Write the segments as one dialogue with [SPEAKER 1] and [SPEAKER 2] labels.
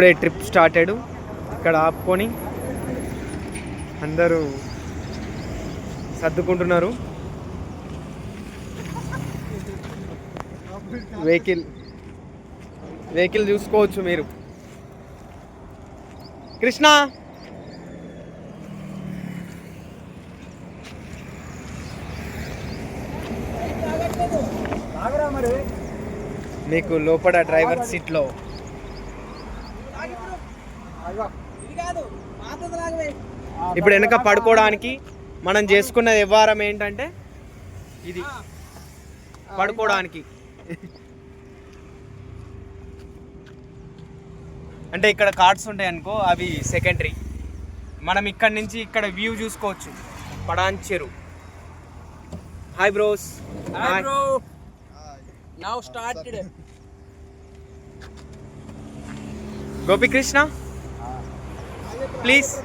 [SPEAKER 1] ఇప్పుడే trip started ఇక్కడ ఆపుకొని అందరూ సర్దుకుంటున్నారు. వెహికల్ వెహికల్ చూసుకోవచ్చు మీరు. కృష్ణ! మీకు లోపల డ్రైవర్ సీట్లో ఇప్పుడు వెనక పడుకోవడానికి మనం చేసుకున్న వ్యవహారం ఏంటంటే ఇది. పడుకోవడానికి. అంటే ఇక్కడ కార్డ్స్ ఉంటాయి అనుకో అవి సెకండరీ మనం ఇక్కడ నుంచి ఇక్కడ వ్యూ చూసుకోవచ్చు. పడాన్ చెరు hi bros.
[SPEAKER 2] Now started.
[SPEAKER 1] Gopikrishna please.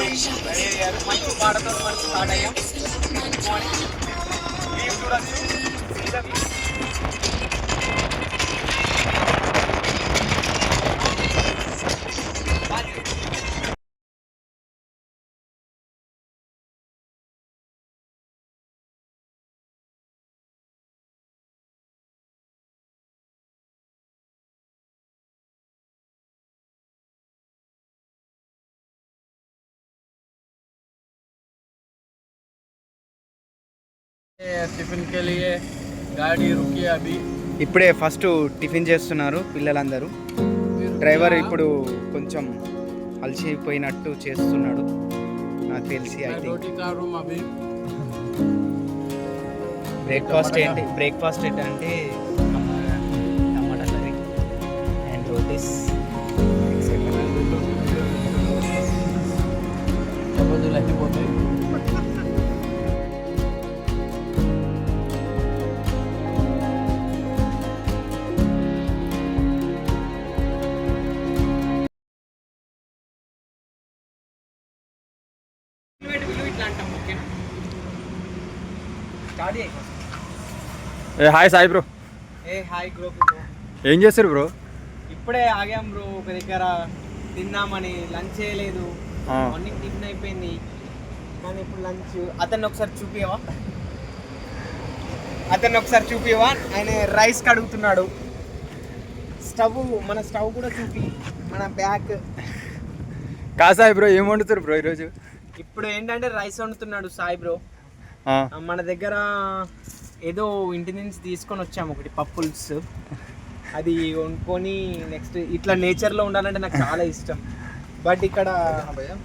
[SPEAKER 1] మంచి పాటతో మనం స్టార్ట్ అయ్యాం. View చూడొచ్చు
[SPEAKER 2] టిఫిన్ కెలియే గాడి రుకి అభి.
[SPEAKER 1] ఇప్పుడే ఫస్ట్ టిఫిన్ చేస్తున్నారు పిల్లలందరూ. డ్రైవర్ ఇప్పుడు కొంచెం అలసిపోయినట్టు చేస్తున్నాడు. నాకు తెలిసి బ్రేక్ఫాస్ట్ ఏంటి? బ్రేక్ఫాస్ట్ ఏంటంటే
[SPEAKER 3] ఏ హాయ్ సాయి బ్రో.
[SPEAKER 1] ఏ హాయ్ గ్రూప్
[SPEAKER 3] ఏం చేస్తారు బ్రో?
[SPEAKER 1] ఇప్పుడే ఆగాం బ్రో ఒక దగ్గర తిందామని లంచ్ చేయలేదు. మార్నింగ్ టిఫిన్ అయిపోయింది. కానీ ఇప్పుడు లంచ్ అతన్ని ఒకసారి చూపియవా? అతన్ని ఒకసారి చూపియవా? ఆయన రైస్ కడుగుతున్నాడు. స్టవ్ మన స్టవ్ కూడా చూపి మన బ్యాగ్
[SPEAKER 3] కా సాయి బ్రో ఏం వండుతారు బ్రో ఈరోజు?
[SPEAKER 1] ఇప్పుడు ఏంటంటే రైస్ వండుతున్నాడు సాయి బ్రో. మన దగ్గర ఏదో ఇంటి నుంచి తీసుకొని వచ్చాము ఒకటి పప్పుల్స్. అది వండుకొని నెక్స్ట్ ఇట్లా నేచర్లో ఉండాలంటే నాకు చాలా ఇష్టం. బట్ ఇక్కడ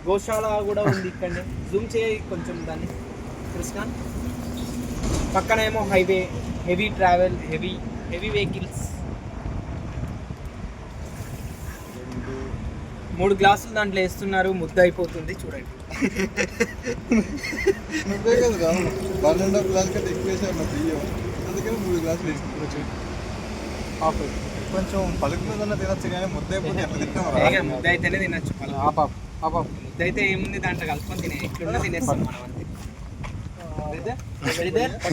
[SPEAKER 1] గోశాల కూడా ఉంది ఇక్కడ జూమ్ చేయి కొంచెం దాన్ని. కృష్ణ. పక్కన ఏమో highway heavy travel heavy heavy vehicles మూడు గ్లాసులు దాంట్లో వేస్తున్నారు ముద్ద అయిపోతుంది చూడండి.
[SPEAKER 4] నువ్వే కదా పన్నెండో క్లాస్ కంటే ఎక్కువ వేసావు నా బియ్యం. అందుకని మూడు గ్లాసులు వేసుకుంటూ కొంచెం పలుకున్నదన్న తినచ్చు కానీ ముద్ద అయిపోతే ఎట్లా తింటాం
[SPEAKER 1] ముద్ద అయితేనే తినచ్చు ముద్ద అయితే ఏముంది దాంట్లో కలుపుకొని తినే ఎట్లున్నా తినేస్తాం మనం అంతే.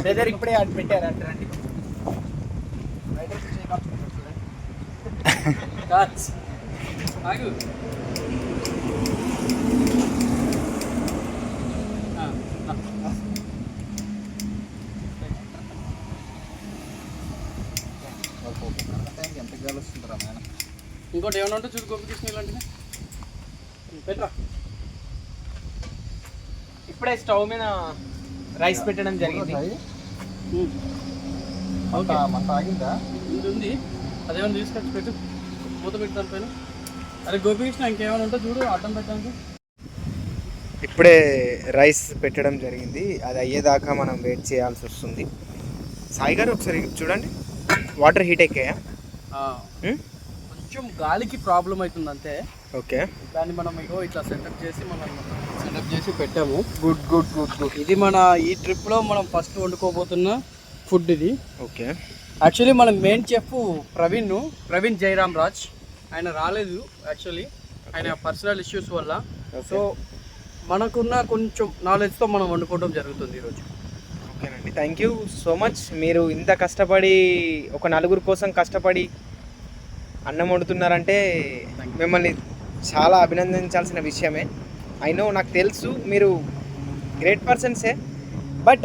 [SPEAKER 1] బ్రదర్ ఇప్పుడే అటు పెట్టారు అటు రండి.
[SPEAKER 2] ఆగు.
[SPEAKER 4] ఎంత గాలి వస్తుందిరా నాయన
[SPEAKER 2] ఇంకోటి ఏమైనా ఉంటే చూసి గోపికృష్ణ ఇలాంటివి పెట్టరా.
[SPEAKER 1] ఇప్పుడే స్టవ్ మీద రైస్ పెట్టడం జరిగింది.
[SPEAKER 2] ఓకే.
[SPEAKER 4] మంట ఆగిందా?
[SPEAKER 2] ఇది ఉంది. అదేమైనా తీసుకొచ్చి పెట్టు. మూత పెట్టు దానిపైన అరే గోపికృష్ణ ఇంకేమైనా ఉంటే చూడు అడ్డం పెట్టడానికి.
[SPEAKER 1] ఇప్పుడే రైస్ పెట్టడం జరిగింది. అది అయ్యేదాకా మనం వెయిట్ చేయాల్సి వస్తుంది. సాయి గారు ఒకసారి చూడండి. వాటర్ హీట్ ఎక్కాయా?
[SPEAKER 2] కొంచెం గాలికి ప్రాబ్లం అవుతుంది అంతే.
[SPEAKER 1] ఓకే.
[SPEAKER 2] దాన్ని మనం ఇగో ఇట్లా సెటప్ చేసి మనం సెటప్ చేసి పెట్టాము.
[SPEAKER 1] గుడ్ గుడ్ గుడ్ గుడ్
[SPEAKER 2] ఇది మన ఈ ట్రిప్లో మనం ఫస్ట్ వండుకోబోతున్న ఫుడ్ ఇది.
[SPEAKER 1] ఓకే.
[SPEAKER 2] యాక్చువల్లీ మన మెయిన్ చెఫ్ ప్రవీణ్ ప్రవీణ్ జయరామ్ రాజ్. ఆయన రాలేదు యాక్చువల్లీ ఆయన పర్సనల్ ఇష్యూస్ వల్ల. సో మనకున్న కొంచెం నాలెడ్జ్తో మనం వండుకోవడం జరుగుతుంది ఈరోజు.
[SPEAKER 1] ఓకేనండి. థ్యాంక్ యూ సో మచ్ మీరు ఇంత కష్టపడి ఒక నలుగురు కోసం కష్టపడి అన్నం వండుతున్నారంటే మిమ్మల్ని చాలా అభినందించాల్సిన విషయమే. అయినో నాకు తెలుసు మీరు గ్రేట్ పర్సన్సే బట్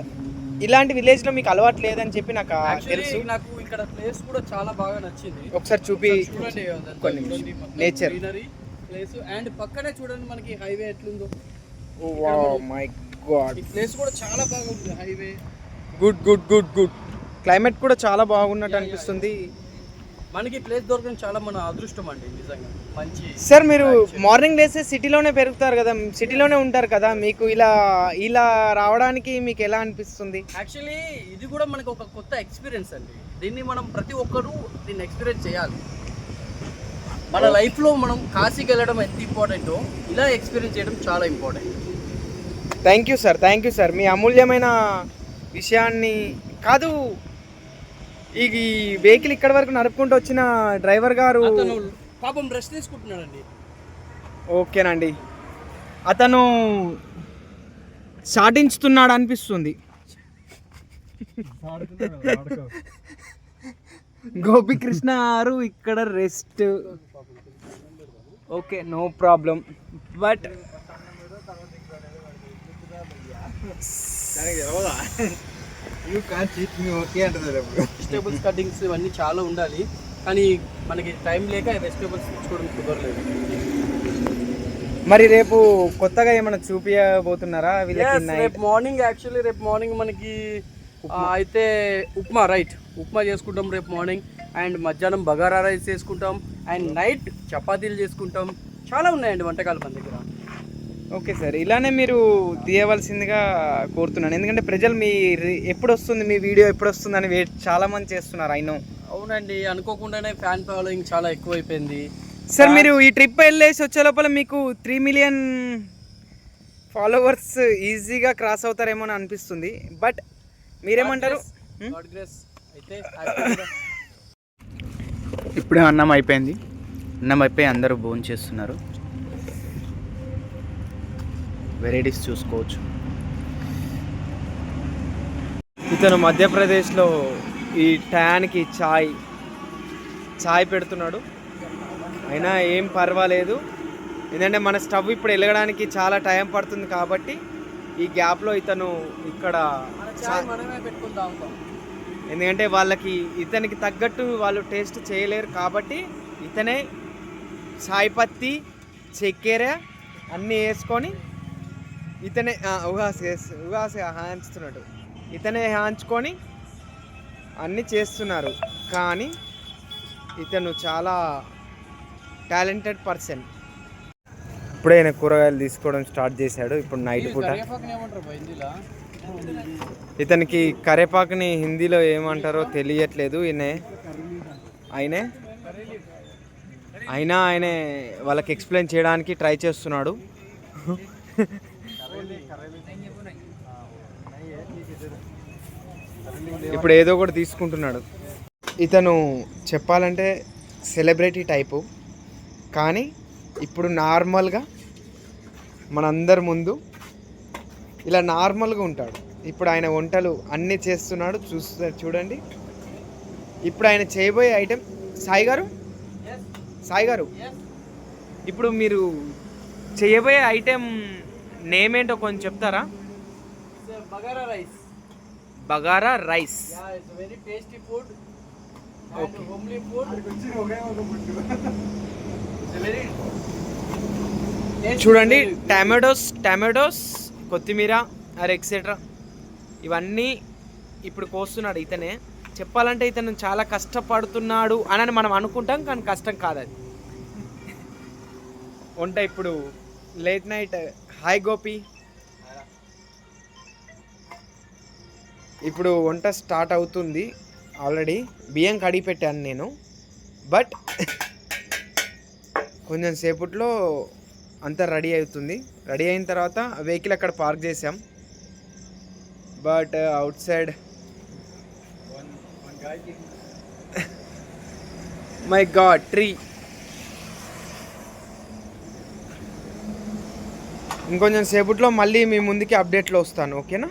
[SPEAKER 1] ఇలాంటి విలేజ్లో మీకు అలవాటు లేదని చెప్పి నాకు తెలుసు.
[SPEAKER 2] నాకు ఇక్కడ ప్లేస్ కూడా చాలా బాగా నచ్చింది.
[SPEAKER 1] ఒకసారి చూపి
[SPEAKER 2] చూడండి
[SPEAKER 1] కొన్ని
[SPEAKER 2] greenery place. అండ్ పక్కనే చూడండి మనకి హైవే ఎట్లుందో.
[SPEAKER 1] మై గాడ్
[SPEAKER 2] ప్లేస్ కూడా చాలా బాగా ఉంది highway
[SPEAKER 1] good good good good climate కూడా చాలా బాగున్నట్టు అనిపిస్తుంది.
[SPEAKER 2] మనకి ప్లేస్ దొరకడం చాలా మన అదృష్టం అండి నిజంగా. మంచి
[SPEAKER 1] సార్ మీరు మార్నింగ్ లేస్తే సిటీలోనే పెరుగుతారు కదా సిటీలోనే ఉంటారు కదా మీకు ఇలా ఇలా రావడానికి మీకు ఎలా అనిపిస్తుంది?
[SPEAKER 2] యాక్చువల్లీ ఇది కూడా మనకు ఒక కొత్త ఎక్స్పీరియన్స్ అండి. దీన్ని మనం ప్రతి ఒక్కరూ దీన్ని ఎక్స్పీరియన్స్ చేయాలి. మన లైఫ్లో మనం కాశీకి వెళ్ళడం ఎంత ఇంపార్టెంటో ఇలా ఎక్స్పీరియన్స్ చేయడం చాలా important.
[SPEAKER 1] Thank you sir thank you sir. మీ అమూల్యమైన విషయాన్ని కాదు ఈ వెహికల్ ఇక్కడ వరకు నడుపుకుంటూ వచ్చిన డ్రైవర్ గారు
[SPEAKER 2] అతను పాపం రెస్ట్ తీసుకుంటున్నాడండి.
[SPEAKER 1] ఓకేనండి. అతను సాటించుతున్నాడు అనిపిస్తుంది. గోపికృష్ణ గారు ఇక్కడ rest okay no problem but
[SPEAKER 4] you can cheat me okay
[SPEAKER 2] vegetables cuttings ఇవన్నీ చాలా ఉండాలి కానీ మనకి టైం లేక వెజిటేబుల్స్ తెచ్చుకోవడం కుదరలేదు.
[SPEAKER 1] మరి రేపు కొత్తగా ఏమైనా చూపించబోతున్నారా వీళ్ళకి
[SPEAKER 2] రేపు మార్నింగ్ యాక్చువల్లీ రేపు మార్నింగ్ మనకి అయితే ఉప్మా రైట్ ఉప్మా చేసుకుంటాం రేపు మార్నింగ్. అండ్ మధ్యాహ్నం బగారా రైస్ చేసుకుంటాం. అండ్ నైట్ చపాతీలు చేసుకుంటాం. చాలా ఉన్నాయండి వంటకాలు మన దగ్గర.
[SPEAKER 1] ఓకే సార్ ఇలానే మీరు తీయవలసిందిగా కోరుతున్నాను. ఎందుకంటే ప్రజలు మీ ఎప్పుడు వస్తుంది మీ వీడియో ఎప్పుడు వస్తుంది అని వెయిట్ చాలా మంది చేస్తున్నారు ఐ నో.
[SPEAKER 2] అవునండి అనుకోకుండానే ఫ్యాన్ ఫాలోయింగ్ చాలా ఎక్కువైపోయింది.
[SPEAKER 1] సార్ మీరు ఈ ట్రిప్ వెళ్ళేసి వచ్చే లోపల మీకు త్రీ మిలియన్ ఫాలోవర్స్ ఈజీగా క్రాస్ అవుతారేమో అని అనిపిస్తుంది. బట్ మీరేమంటారు?
[SPEAKER 3] ఇప్పుడే అన్నం అయిపోయింది. అన్నం అయిపోయి అందరూ భోజనం చేస్తున్నారు. వెరైటీస్ చూసుకోవచ్చు.
[SPEAKER 1] ఇతను మధ్యప్రదేశ్లో ఈ టయానికి చాయ్ చాయ్ పెడుతున్నాడు. అయినా ఏం పర్వాలేదు. ఎందుకంటే మన స్టవ్ ఇప్పుడు వెలగడానికి చాలా టైం పడుతుంది కాబట్టి ఈ గ్యాప్లో ఇతను ఇక్కడ ఎందుకంటే వాళ్ళకి ఇతనికి తగ్గట్టు వాళ్ళు టేస్ట్ చేయలేరు కాబట్టి ఇతనే చాయ్ పత్తి చక్కెర అన్నీ వేసుకొని ఇతనే ఉగాస్ ఉగాస్ హాంచుతున్నాడు ఇతనే హాంచుకొని అన్నీ చేస్తున్నారు. కానీ ఇతను చాలా టాలెంటెడ్ పర్సన్. ఇప్పుడే ఆయన కూరగాయలు తీసుకోవడం స్టార్ట్ చేశాడు. ఇప్పుడు నైట్ పూట ఇతనికి కరేపాకుని హిందీలో ఏమంటారో తెలియట్లేదు ఈయనే. ఆయనే? అయినా ఆయనే వాళ్ళకి ఎక్స్ప్లెయిన్ చేయడానికి ట్రై చేస్తున్నాడు. ఇప్పుడు ఏదో ఒకటి తీసుకుంటున్నాడు. ఇతను చెప్పాలంటే సెలబ్రిటీ టైపు. కానీ ఇప్పుడు నార్మల్గా మనందరి ముందు ఇలా నార్మల్గా ఉంటాడు. ఇప్పుడు ఆయన వంటలు అన్నీ చేస్తున్నాడు. చూస్తారు చూడండి. ఇప్పుడు ఆయన చేయబోయే ఐటెం సాయి గారు? సాయి గారు? ఇప్పుడు మీరు చేయబోయే ఐటెం నేమ్ ఏంటో కొంచెం చెప్తారా?
[SPEAKER 2] Bagara rice
[SPEAKER 1] bagara rice
[SPEAKER 2] very tasty food
[SPEAKER 1] Okay.
[SPEAKER 2] Homely food
[SPEAKER 4] వచ్చి ఒకే ఒక ఫుడ్.
[SPEAKER 2] ఇట్స్ వెరీ
[SPEAKER 1] చూడండి. టమాటోస్ టమాటోస్ కొత్తిమీర ఆర్ ఎక్సెట్రా ఇవన్నీ ఇప్పుడు కోస్తున్నాడు ఇతనే. చెప్పాలంటే ఇతను చాలా కష్టపడుతున్నాడు అని మనం అనుకుంటాం కానీ కష్టం కాదు అది వంట ఇప్పుడు లేట్ నైట్ హాయ్ గోపి. ఇప్పుడు వంట స్టార్ట్ అవుతుంది ఆల్రెడీ బియ్యం కడిగి పెట్టాను నేను. బట్ కొంచెం సేపట్లో అంతా రెడీ అవుతుంది. రెడీ అయిన తర్వాత వెహికల్ అక్కడ పార్క్ చేసాం but uh, outside my god tree. ఇంకొంచెం సేపట్లో మళ్ళీ మీ ముందుకి అప్డేట్లో వస్తాను ఓకేనా?